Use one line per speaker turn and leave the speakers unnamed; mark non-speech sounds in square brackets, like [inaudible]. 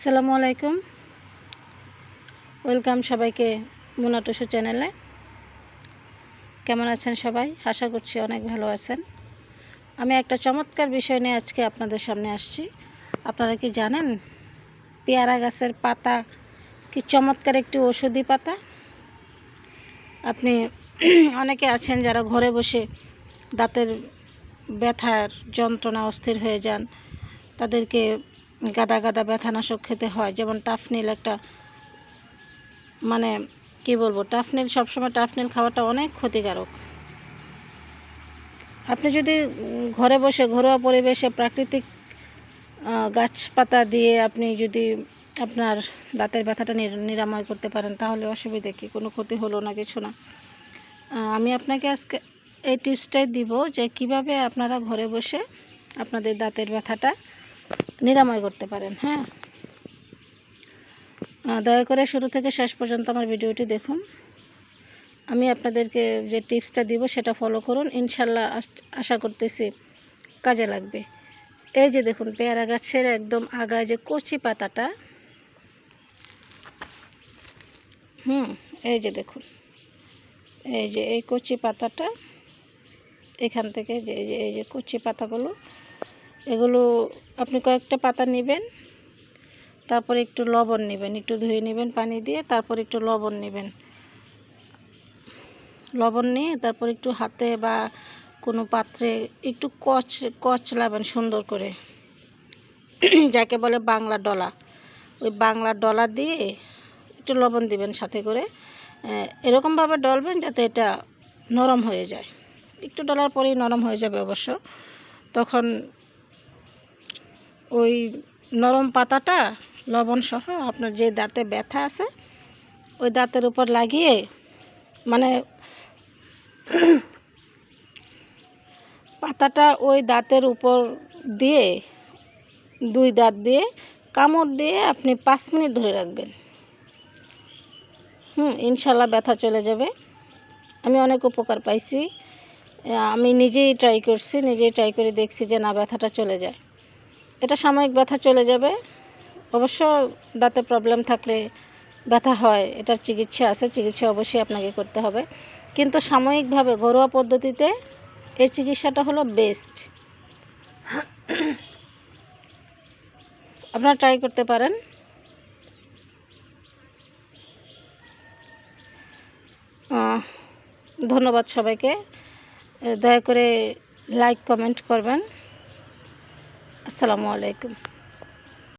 আসসালামু আলাইকুম। ওয়েলকাম সবাইকে মুনা টুসু চ্যানেলে। কেমন আছেন সবাই? আশা করছি অনেক ভালো আছেন। আমি একটা চমৎকার বিষয় নিয়ে আজকে আপনাদের সামনে আসছি। আপনারা কি জানেন পেয়ারা গাছের পাতা কি চমৎকার একটি ওষুধি পাতা? আপনি [clears throat] অনেকে আছেন যারা ঘরে বসে দাঁতের ব্যথার যন্ত্রণা অস্থির হয়ে যান, তাদেরকে গাদা গাদা ব্যথানাশক খেতে হয়। যেমন টাফনিল একটা মানে কি বলব, টাফনিল, সবসময় টাফনিল খাওয়াটা অনেক ক্ষতিকারক। আপনি যদি ঘরে বসে ঘরোয়া পরিবেশে প্রাকৃতিক গাছপাতা দিয়ে আপনি যদি আপনার দাঁতের ব্যথাটা নির- নিরাময় করতে পারেন, তাহলে অসুবিধা কি? কোনো ক্ষতি হলো না কিছু না। আমি আপনাকে আজকে এই টিপসটাই দিব যে কীভাবে আপনারা ঘরে বসে আপনাদের দাঁতের ব্যথাটা নিরাময় করতে পারেন হ্যাঁ। দয়া করে শুরু থেকে শেষ পর্যন্ত আমার ভিডিওটি দেখুন। আমি আপনাদেরকে যে টিপসটা দিব সেটা ফলো করুন। ইনশাল্লাহ আশা করতেছি কাজে লাগবে। এই যে দেখুন, পেয়ারা গাছের একদম আগায় যে কচি পাতাটা, হুম, এই যে দেখুন, এই যে এই কচি পাতাটা, এখান থেকে যে এই যে এই যে কচি পাতাগুলো এগুলো আপনি কয়েকটা পাতা নেবেন, তারপর একটু লবণ নেবেন, একটু ধুয়ে নেবেন পানি দিয়ে, তারপর একটু লবণ নেবেন। লবণ নিয়ে তারপর একটু হাতে বা কোনো পাত্রে একটু কচ কচলাবেন সুন্দর করে। যাকে বলে বাংলা ডলা। ওই বাংলা ডলা দিয়ে একটু লবণ দিবেন সাথে করে। এরকমভাবে ডলবেন যাতে এটা নরম হয়ে যায়। একটু ডলার পরেই নরম হয়ে যাবে অবশ্য। তখন ওই নরম পাতাটা, লবণ সহ আপনার যে দাঁতে ব্যথা আছে, ওই দাঁতের উপর লাগিয়ে মানে পাতাটা ওই দাঁতের উপর দিয়ে, দুই দাঁত দিয়ে কামড় দিয়ে আপনি পাঁচ মিনিট ধরে রাখবেন। হুম ইনশাল্লাহ ব্যথা চলে যাবে। আমি অনেক উপকার পাইছি। আমি নিজেই ট্রাই করছি, নিজেই ট্রাই করে দেখছি যে না, ব্যথাটা চলে যায়। এটা সাময়িক ব্যথা চলে যাবে। অবশ্য দাঁতে প্রবলেম থাকলে ব্যথা হয়, এটার চিকিৎসা আছে, চিকিৎসা অবশ্যই আপনাকে করতে হবে। কিন্তু সাময়িকভাবে, ঘরোয়া পদ্ধতিতে এই চিকিৎসাটা হলো বেস্ট আপনারা ট্রাই করতে পারেন। ধন্যবাদ সবাইকে। দয়া করে লাইক কমেন্ট করবেন। আসসালামু আলাইকুম।